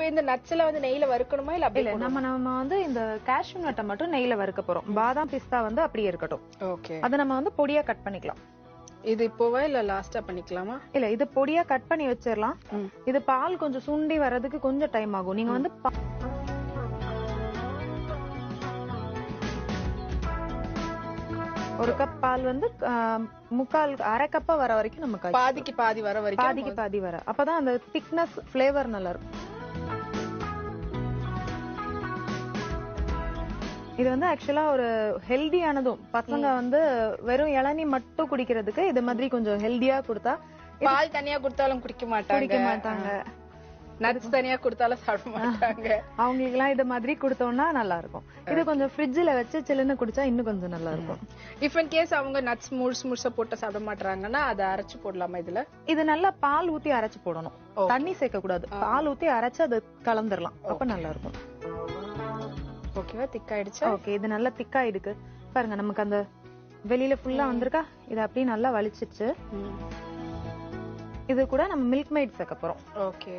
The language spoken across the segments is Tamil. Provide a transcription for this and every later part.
இப்போ இந்த நட்ஸ்ல வந்து நெய்ல வறுக்கணுமா இல்ல இல்ல அப்படி நம்ம நம்ம வந்து இந்த கேஷ்யூ நட்டை மட்டும் நெய்ல வறுக்க போறோம். பாதாம் பிஸ்தா வந்து அப்படியே இருக்கட்டும். ஓகே. அதை நம்ம வந்து பொடியா கட் பண்ணிக்கலாம். இது இப்போவா இல்ல லாஸ்டா பண்ணிக்கலாமா? இல்ல இது பொடியா கட் பண்ணி வச்சிடலாம். இது பால் கொஞ்சம் சுண்டி வர்றதுக்கு கொஞ்சம் டைம் ஆகும். நீங்க வந்து ஒரு கப் பால் வந்து முக்கால் அரை கப்பா வர வரைக்கும் நம்ம காய்ச்சணும். பாதிக்கு பாதி வர வரைக்கும் பாதிக்கு பாதி வர. அப்பதான் அந்த திக்னஸ் ஃபிளேவர் நல்லா இருக்கும். இது வந்து ஆக்சுவலா ஒரு ஹெல்தியானதும் பசங்க வந்து வெறும் இளநீ மட்டும் குடிக்கிறதுக்கு இது மாதிரி கொஞ்சம் ஹெல்தியா கொடுத்தா பால் தனியா கொடுத்தாலும் குடிக்க மாட்டாங்க. குடிக்க மாட்டாங்க. நட்ஸ் தனியா கொடுத்தாலும் சாப்பிட மாட்டாங்க. அவங்களுக்கு எல்லாம் இது மாதிரி கொடுத்தோம்னா நல்லா இருக்கும். இது கொஞ்சம் ஃப்ரிட்ஜ்ல வச்சு சில்லுன்னு குடிச்சா இன்னும் கொஞ்சம் நல்லா இருக்கும். இஃப் இன் கேஸ் அவங்க நட்ஸ் முழுசு முழுசா போட்டு சாப்பிட மாட்டாங்கன்னா அதை அரைச்சு போடலாமா இதுல? இது நல்லா பால் ஊத்தி அரைச்சு போடணும். தண்ணி சேர்க்க கூடாது பால் ஊத்தி அரைச்சு அது கலந்துரலாம். அப்ப நல்லா இருக்கும். ஓகேவா திக் ஆயிடுச்சு ஓகே இது நல்லா திக்கா இருக்கு பாருங்க நமக்கு அந்த வெளியில ஃபுல்லா வந்திருக்கா? இது அப்படியே நல்லா வலிச்சிச்சு. இது கூட நம்ம மில்க் மைட் சேர்க்க போறோம். ஓகே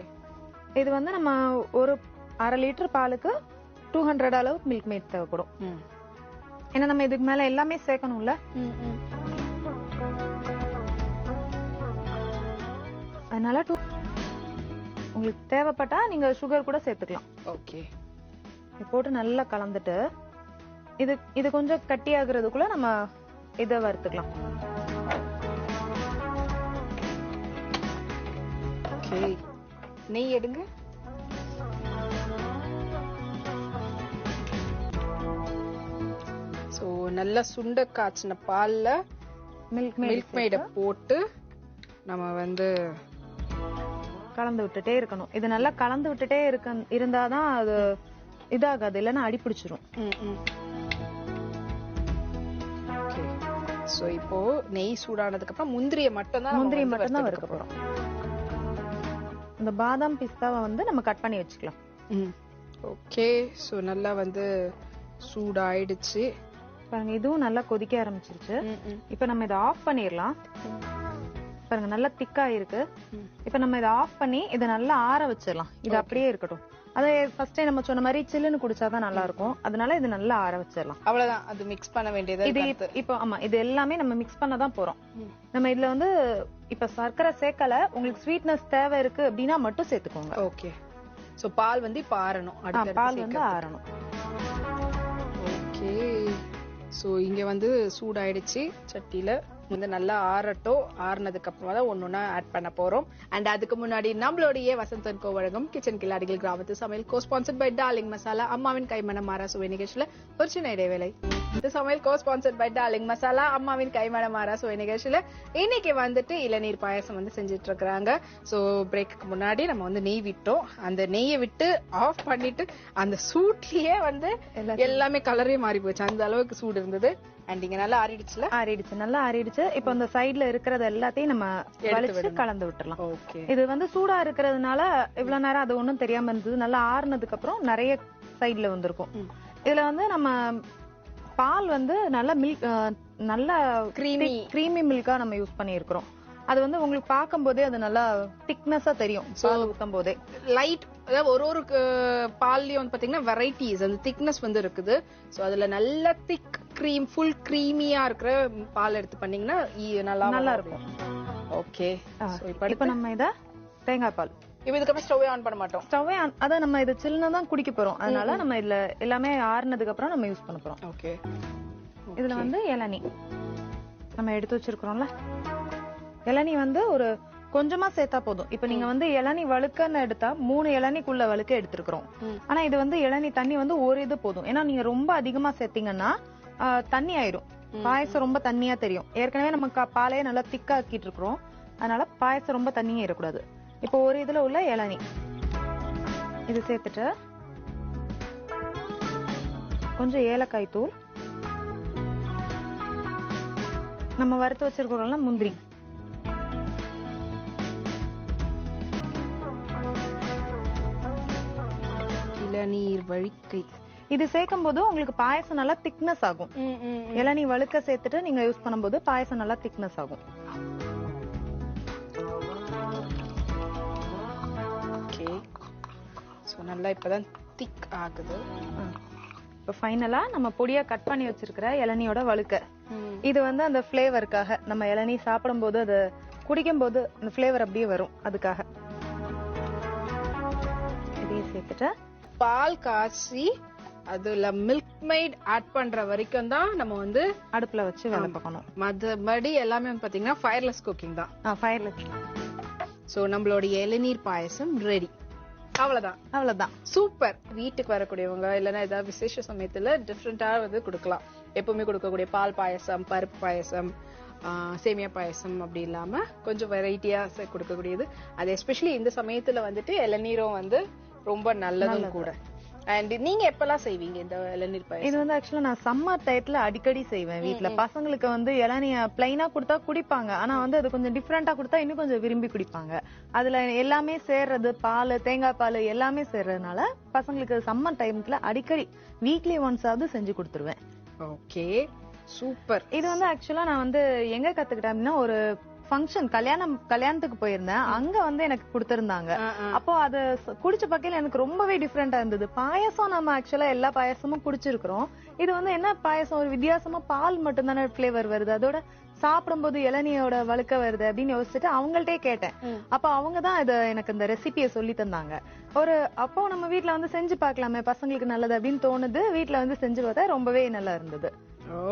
இது வந்து நம்ம ஒரு அரை லிட்டர் பாலுக்கு டூ ஹண்ட்ரட் அளவுக்கு மில்க் மைட் தேவைப்படும். ஏன்னா நம்ம இதுக்கு மேல எல்லாமே சேர்க்கணும்ல? அதனால டூ உங்களுக்கு தேவைப்பட்டா நீங்க சுகர் கூட சேர்த்துக்கலாம். ஓகே போட்டு நல்லா கலந்துட்டு இது இது கொஞ்சம் கட்டி ஆகுறதுக்குள்ள நம்ம இதை வறுத்துக்கலாம். நெய் எடுங்க. சோ நல்லா சுண்ட காய்ச்சின பால்ல மில்க் மில்க் மேட போட்டு நம்ம வந்து கலந்து விட்டுட்டே இருக்கணும். இது நல்லா கலந்து விட்டுட்டே இருக்க இருந்தாதான் அது இதாகாது இல்லைன்னா அடி பிடிச்சிரும் ஓகே. சோ இப்போ நெய் சூடானதுக்கு அப்புறம் முந்திரிய மட்டும் தான் முந்திரி மட்டும் தான் வறுக்க போறோம். இந்த பாதாம் பிஸ்தாவை வந்து நம்ம கட் பண்ணி வச்சுக்கலாம். ஓகே. சோ நல்லா வந்து சூடாயிடுச்சு. பாருங்க இதுவும் நல்லா கொதிக்க ஆரம்பிச்சிருச்சு. இப்ப நம்ம இதை ஆஃப் பண்ணிடலாம். பாருங்க நல்லா திக்கா இருக்கு. இப்ப நம்ம இதை ஆஃப் பண்ணி இதை நல்லா ஆற வச்சிடலாம். இது அப்படியே இருக்கட்டும். அதே ஃபர்ஸ்டே நம்ம சொன்ன மாதிரி சில்லுன்னு குடிச்சாதான் நல்லா இருக்கும் அதனால இது நல்லா ஆற வச்சிடலாம் அவ்வளவுதான். அது மிக்ஸ் பண்ண வேண்டியது இது இப்ப- ஆமா இது எல்லாமே நம்ம மிக்ஸ் பண்ண தான் போறோம். நம்ம இதுல வந்து இப்ப சர்க்கரை சேர்க்கல உங்களுக்கு ஸ்வீட்னஸ் தேவை இருக்கு அப்படின்னா மட்டும் சேர்த்துக்கோங்க. ஓகே. சோ பால் வந்து இப்ப ஆறணும். பால் வந்து ஆறணும். ஓகே. சோ இங்க வந்து சூடாயிடுச்சு சட்டியில. வந்து நல்லா ஆறட்டும். ஆறுனதுக்கு அப்புறமா தான் ஒன்னொன்னா ஆட் பண்ண போறோம். அண்ட் அதுக்கு முன்னாடி நம்மளுடைய வசந்தன் கோ வழங்கும் கிச்சன் கில்லாடிகள் கிராமத்து சமையல் co sponsored by Darling masala அம்மாவின் கைமணம் மாறா சுவை நிகழ்ச்சியில ஒரு சின்ன இடைவேளை. இந்த சமையல் co sponsored by Darling masala அம்மாவின் கைமணம் மாறா சுவை நிகழ்ச்சியில இன்னைக்கு வந்துட்டு இளநீர் பாயாசம் வந்து செஞ்சுட்டு இருக்கிறாங்க சோ பிரேக்குக்கு முன்னாடி நம்ம வந்து நெய் விட்டோம். அந்த நெய்யை விட்டு ஆஃப் பண்ணிட்டு அந்த சூட்லயே வந்து எல்லாமே கலரே மாறி போச்சு. அந்த அளவுக்கு சூடு இருந்தது. அண்ட் இங்க நல்லா ஆறிடுச்சுல? ஆறிடுச்சு நல்லா ஆறிடுச்சு. இப்போ அந்த சைடுல இருக்கிறது எல்லாத்தையும் நம்ம வலிச்சு கலந்து விட்டுறலாம். இது வந்து சூடா இருக்கிறதுனால இவ்வளவு நேரம் அது ஒண்ணும் தெரியாம இருந்தது. நல்லா ஆறுனதுக்கு அப்புறம் நிறைய சைடுல வந்திருக்கும். இதுல வந்து நம்ம பால் வந்து நல்ல மில்க் நல்ல Creamy. கிரீமி மில்கா நம்ம யூஸ் பண்ணியிருக்கிறோம். அது வந்து உங்களுக்கு பார்க்கும் போதே அது நல்லா திக்னஸா தெரியும். பால் ஊத்தும் போதே லைட் அதாவது ஒரு ஒரு பால்லயும் வந்து பாத்தீங்கன்னா வெரைட்டிஸ் அந்த திக்னஸ் வந்து இருக்குது. சோ அதுல நல்ல திக் க்ரீம் ஃபுல் க்ரீமியா இருக்கிற பால் எடுத்து பண்ணீங்கன்னா நல்லா நல்லா இருக்கும் ஓகே இப்போ நம்ம இத தேங்காய் பால். இப்போ இதுக்கப்புறம் ஸ்டவ்வே ஆன் பண்ண மாட்டோம். ஸ்டவ்வே அதான் நம்ம இது சில்லுன்னு தான் குடிக்க போறோம். அதனால நம்ம இதுல எல்லாமே ஆறுனதுக்கு அப்புறம் நம்ம யூஸ் பண்ண போறோம். ஓகே இதுல வந்து இளநீ. நம்ம எடுத்து வச்சிருக்கிறோம்ல. இளநீ வந்து ஒரு கொஞ்சமா சேர்த்தா போதும். இப்ப நீங்க வந்து இளநீ வழுக்கன்னு எடுத்தா மூணு இளநீக்குள்ள வழுக்க எடுத்துருக்கிறோம். ஆனா இது வந்து இளநீ தண்ணி வந்து ஒரு இது போதும். ஏன்னா நீங்க ரொம்ப அதிகமா சேர்த்தீங்கன்னா தண்ணி ஆயிரும் பாயசம் ரொம்ப தண்ணியா தெரியும். ஏற்கனவே நம்ம பாலையே நல்லா திக்கா ஆக்கிட்டு இருக்கிறோம் அதனால பாயசம் ரொம்ப தண்ணியே இருக்கக்கூடாது இப்போ ஒரு இதுல உள்ள இளநீ. இது சேர்த்துட்டு கொஞ்சம் ஏலக்காய் தூள். நம்ம வறுத்து வச்சிருக்கிறோம்ல முந்திரி. இளநீர் வழிக்கை. இது சேர்க்கும் போது உங்களுக்கு பாயசம் நல்லா திக்னஸ் ஆகும். இளநீ வழுக்க சேர்த்துட்டு நீங்க யூஸ் பண்ணும்போது பாயசம் நல்லா திக்னஸ் ஆகும். ஓகே ஸோ நல்லா இப்பதான் திக் ஆகுது. இப்போ ஃபைனலா நம்ம பொடியா கட் பண்ணி வச்சிருக்கிற இளநியோட வழுக்க. இது வந்து அந்த ஃப்ளேவருக்காக நம்ம இளநீ சாப்பிடும்போது அது குடிக்கும்போது அந்த ஃப்ளேவர் அப்படியே வரும் அதுக்காக. இதையும் சேர்த்துட்டு பால் காய்ச்சி அதுல மில்க் மைட் ஆட் பண்ற வரைக்கும் தான் நம்ம வந்து அடுப்புல வச்சு வேலை பார்க்கணும். மற்றபடி எல்லாமே வந்து பாத்தீங்கன்னா ஃபயர்லெஸ் குக்கிங் தான். ஃபயர்லெஸ் ஸோ நம்மளுடைய இளநீர் பாயசம் ரெடி அவ்வளவுதான். அவ்வளவுதான். சூப்பர் வீட்டுக்கு வரக்கூடியவங்க இல்லைன்னா ஏதாவது விசேஷ சமயத்துல டிஃப்ரெண்டா வந்து கொடுக்கலாம். எப்பவுமே கொடுக்கக்கூடிய பால் பாயசம் பருப்பு பாயசம் சேமியா பாயசம் அப்படி இல்லாம கொஞ்சம் வெரைட்டியா கொடுக்கக்கூடியது. அது எஸ்பெஷலி இந்த சமயத்துல வந்துட்டு இளநீரும் வந்து ரொம்ப நல்லதும் கூட. அண்ட் நீங்க எப்பெல்லாம் செய்வீங்க இந்த இளநீர் பாயசம்? இது வந்து ஆக்சுவலா நான் சம்மர் டயத்துல அடிக்கடி செய்வேன் வீட்ல. பசங்களுக்கு வந்து இளநிய பிளைனா கொடுத்தா குடிப்பாங்க. ஆனா வந்து அது கொஞ்சம் டிஃப்ரெண்டா கொடுத்தா இன்னும் கொஞ்சம் விரும்பி குடிப்பாங்க. அதுல எல்லாமே சேர்றது பால் தேங்காய் பால் எல்லாமே சேர்றதுனால பசங்களுக்கு சம்மர் டைம்ல அடிக்கடி வீக்லி ஒன்ஸ் ஆவது செஞ்சு கொடுத்துருவேன். ஓகே சூப்பர் இது வந்து ஆக்சுவலா நான் வந்து எங்க கத்துக்கிட்டேன் அப்படின்னா ஒரு ஃபங்க்ஷன் கல்யாணம் கல்யாணத்துக்கு போயிருந்தேன். அங்க வந்து எனக்கு கொடுத்திருந்தாங்க. அப்போ அது குடிச்ச பக்கையில எனக்கு ரொம்பவே டிஃப்ரெண்டா இருந்தது. பாயசம் நம்ம ஆக்சுவலா எல்லா பாயசமும் குடிச்சிருக்கிறோம். இது வந்து என்ன பாயசம்? ஒரு வித்தியாசமா பால் மட்டும் தானே ஃபிளேவர் வருது. அதோட சாப்பிடும்போது இளநியோட வழுக்க வருது அப்படின்னு யோசிச்சுட்டு அவங்கள்ட்டே கேட்டேன். அப்ப அவங்க தான் இத எனக்கு இந்த ரெசிபியை சொல்லி தந்தாங்க. ஒரு அப்போ நம்ம வீட்ல வந்து செஞ்சு பார்க்கலாமே பசங்களுக்கு நல்லது அப்படின்னு தோணுது. வீட்ல வந்து செஞ்சு பார்த்தா ரொம்பவே நல்லா இருந்தது.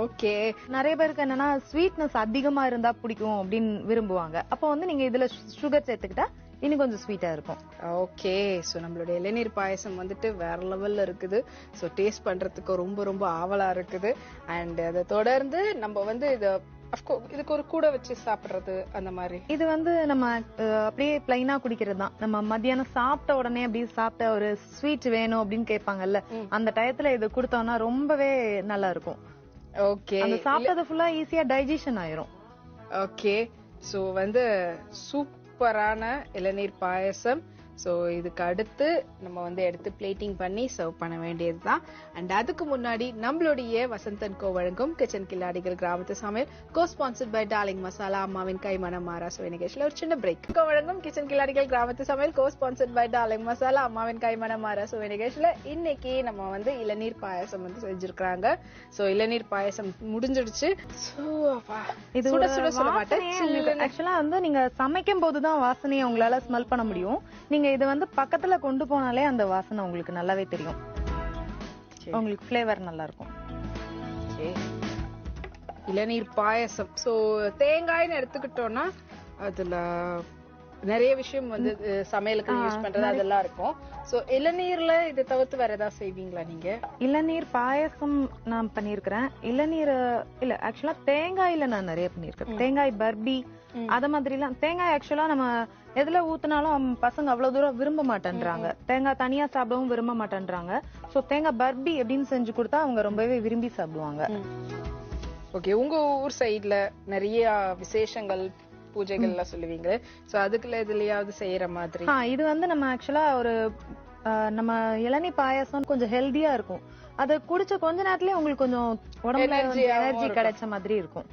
ஓகே. நிறைய பேருக்கு என்னன்னா ஸ்வீட்னஸ் அதிகமா இருந்தா பிடிக்கும் அப்படின்னு விரும்புவாங்க. அப்போ வந்து நீங்க இதுல சுகர் சேர்த்துக்கிட்டா இன்னும் கொஞ்சம் ஸ்வீட்டா இருக்கும். ஓகே. ஸோ நம்மளுடைய இளநீர் பாயசம் வந்துட்டு வேற லெவல்ல இருக்குது. ஸோ டேஸ்ட் பண்றதுக்கு ரொம்ப ரொம்ப ஆவலா இருக்குது. அண்ட் அதை தொடர்ந்து நம்ம வந்து இத இதுக்கு ஒரு கூட வச்சு சாப்பிடுறது அந்த மாதிரி. இது வந்து நம்ம அப்படியே பிளைனா குடிக்கிறது தான். நம்ம மத்தியானம் சாப்பிட்ட உடனே அப்படியே சாப்பிட்ட ஒரு ஸ்வீட் வேணும் அப்படின்னு கேட்பாங்கல்ல. அந்த டயத்துல இது கொடுத்தோம்னா ரொம்பவே நல்லா இருக்கும். ஓகே அந்த சாப்பிட்டது ஃபுல்லா ஈஸியா டைஜஷன் ஆயிரும். ஓகே ஸோ வந்து சூப்பரான இளநீர் பாயசம். ஸோ இதுக்கு அடுத்து நம்ம வந்து எடுத்து பிளேட்டிங் பண்ணி சர்வ் பண்ண வேண்டியது தான் அண்ட் அதுக்கு முன்னாடி நம்மளுடைய வசந்தன் கோ வழங்கும் கிச்சன் கில்லாடிகள் கிராமத்து சமையல் co sponsored by Darling masala அம்மாவின் கைமணம் மாறா சுவை நிகழ்ச்சியில் ஒரு சின்ன பிரேக் கோ வழங்கும் கிச்சன் கில்லாடிகள் கிராமத்து சமையல் co sponsored by Darling masala அம்மாவின் கைமணம் மாறா சுவை நிகழ்ச்சியில் இன்னைக்கு நம்ம வந்து இளநீர் பாயசம் வந்து செஞ்சிருக்காங்க ஸோ இளநீர் பாயசம் முடிஞ்சிடுச்சு. இது சுட சுட சொல்ல மாட்டேன் ஆக்சுவலா வந்து நீங்க சமைக்கும் போதுதான் வாசனையை உங்களால ஸ்மெல் பண்ண முடியும். நீங்க இதை வந்து பக்கத்துல கொண்டு போனாலே அந்த வாசனை உங்களுக்கு நல்லாவே தெரியும். உங்களுக்கு ஃபிளேவர் நல்லா இருக்கும். இளநீர் பாயசம் சோ தேங்காய்னு எடுத்துக்கிட்டோம்னா அதுல நிறைய விஷயம் வந்து சமையலுக்கு யூஸ் பண்றது அதெல்லாம் இருக்கும். சோ இளநீர்ல இதை தவிர்த்து வேற ஏதாவது செய்வீங்களா நீங்க? இளநீர் பாயசம் நான் பண்ணிருக்கிறேன் இளநீர் இல்ல ஆக்சுவலா தேங்காயில நான் நிறைய பண்ணிருக்கேன் தேங்காய் பர்பி அத மாதிரி எல்லாம் தேங்காய் ஆக்சுவலா நம்ம எதுல ஊத்துனாலும் பசங்க அவ்வளவு தூரம் விரும்ப மாட்டேன்றாங்க. தேங்காய் தனியா சாப்பிடவும் விரும்ப மாட்டேன்றாங்க. சோ தேங்காய் பர்பி அப்படின்னு செஞ்சு கொடுத்தா அவங்க ரொம்பவே விரும்பி சாப்பிடுவாங்க. ஓகே உங்க ஊர் சைடுல நிறைய விசேஷங்கள் பூஜைகள்லாம் சொல்லுவீங்க சோ அதுக்குள்ள எதுலயாவது செய்யற மாதிரி? இது வந்து நம்ம ஆக்சுவலா ஒரு நம்ம இளநீ பாயாசம் கொஞ்சம் ஹெல்தியா இருக்கும். அது குடிச்ச கொஞ்ச நேரத்துலயே உங்களுக்கு கொஞ்சம் உடம்புல எனர்ஜி. கிடைச்ச மாதிரி இருக்கும்.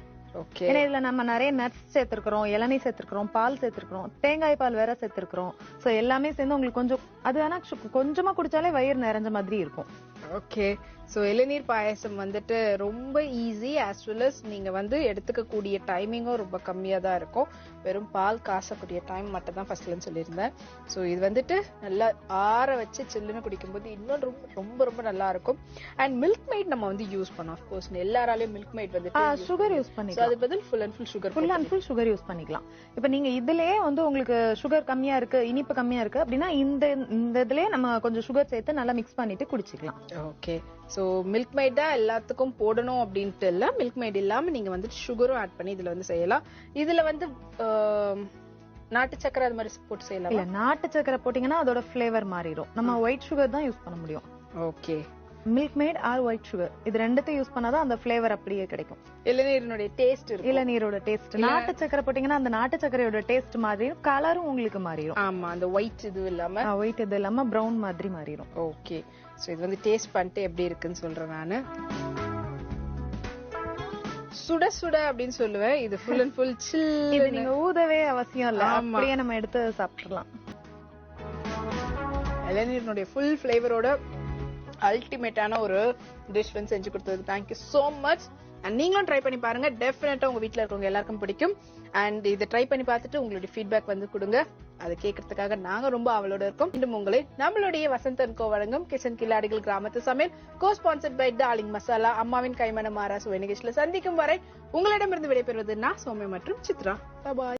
ஏன்னா இதுல நம்ம நிறைய நட்ஸ் சேர்த்திருக்கிறோம் இளநீ சேர்த்திருக்கிறோம் பால் சேர்த்திருக்கிறோம் தேங்காய் பால் வேற சேர்த்திருக்கிறோம். சோ எல்லாமே சேர்ந்து உங்களுக்கு கொஞ்சம் அது சு- கொஞ்சமா குடிச்சாலே வயிறு நிறைஞ்ச மாதிரி இருக்கும். ஓகே சோ இளநீர் பாயசம் வந்துட்டு ரொம்ப ஈஸி as well as நீங்க வந்து எடுத்துக்கக்கூடிய டைமிங்கும் ரொம்ப கம்மியா தான் இருக்கும். வெறும் பால் காசக்கூடிய டைம் மட்டும் தான் ஃபர்ஸ்ட்ல சொல்லியிருந்தேன். சோ இது வந்துட்டு நல்லா ஆற வச்சு சில்லுன்னு குடிக்கும்போது இன்னும் ரொம்ப ரொம்ப ரொம்ப நல்லா இருக்கும். அண்ட் மில்க் மைட் நம்ம வந்து யூஸ் பண்ணோம் அஃப்கோர்ஸ் எல்லாராலையும் மில்க் மைட் வந்துட்டு சுகர் யூஸ் பண்ணிக்கலாம். அது பதில் full and full sugar full and full sugar use பண்ணிக்கலாம். இப்ப நீங்க இதுலயே வந்து உங்களுக்கு சுகர் கம்மியா இருக்கு இனிப்பு கம்மியா இருக்கு அப்படின்னா இந்த இந்த இதுலயே நம்ம கொஞ்சம் சுகர் சேர்த்து நல்லா மிக்ஸ் பண்ணிட்டு குடிச்சிக்கலாம். ஓகே சோ மில்க் மைட் எல்லாத்துக்கும் போடணும் அப்படின்ட்டு இல்ல மில்க் மைட் இல்லாம நீங்க வந்துட்டு சுகரும் ஆட் பண்ணி இதுல வந்து செய்யலாம். இதுல வந்து நாட்டு சக்கரை அது மாதிரி போட்டு செய்யலாம்? இல்ல நாட்டு சக்கரை போட்டீங்கன்னா அதோட ஃபிளேவர் மாறிடும். நம்ம ஒயிட் சுகர் தான் யூஸ் பண்ண முடியும். Okay Milkmaid or white sugar இது ரெண்டுத்தையும் யூஸ் பண்ணாதான் அந்த ஃபிளேவர் அப்படியே கிடைக்கும். இளநீரினுடைய டேஸ்ட் இளநீரோட டேஸ்ட் நாட்டு சக்கரை போட்டீங்கன்னா அந்த நாட்டு சக்கரையோட டேஸ்ட் மாறிடும். கலரும் உங்களுக்கு மாறிடும். ஆமா அந்த ஒயிட் இது இல்லாம. ஒயிட் இது இல்லாம பிரவுன் மாதிரி மாறிடும். ஓகே சோ இது வந்து டேஸ்ட் பண்ணிட்டு எப்படி இருக்குன்னு சொல்றேன் நானு. சுட சுட அப்படின்னு சொல்லுவேன். இது ஃபுல் அண்ட் ஃபுல் இது சில் நீங்க ஊதவே அவசியம் இல்ல. அப்படியே நம்ம எடுத்து சாப்பிடலாம் இளநீரினுடைய ஃபுல் ஃபிளேவரோட அல்டிமேட்டான ஒரு டிஷ் வந்து செஞ்சு கொடுத்ததுக்கு thank you so much and நீங்களும் ட்ரை பண்ணி பாருங்க. டெஃபினட்டா உங்க வீட்டில் இருக்கவங்க எல்லாருக்கும் பிடிக்கும். அண்ட் இதை ட்ரை பண்ணி பார்த்துட்டு உங்களுடைய ஃபீட்பேக் வந்து கொடுங்க. அதை கேட்கறதுக்காக நாங்க ரொம்ப அவளோட இருக்கோம். மீண்டும் உங்களை நம்மளுடைய வசந்தன் கோ வழங்கும் கிச்சன் கில்லாடிகள் கிராமத்து சமையல் co sponsored by Darling masala அம்மாவின் கைமன மாறா சுவை நிகழ்ச்சியில சந்திக்கும் வரை உங்களிடமிருந்து விடைபெறுவது நான் சௌமியா மற்றும் சித்ரா. பாய்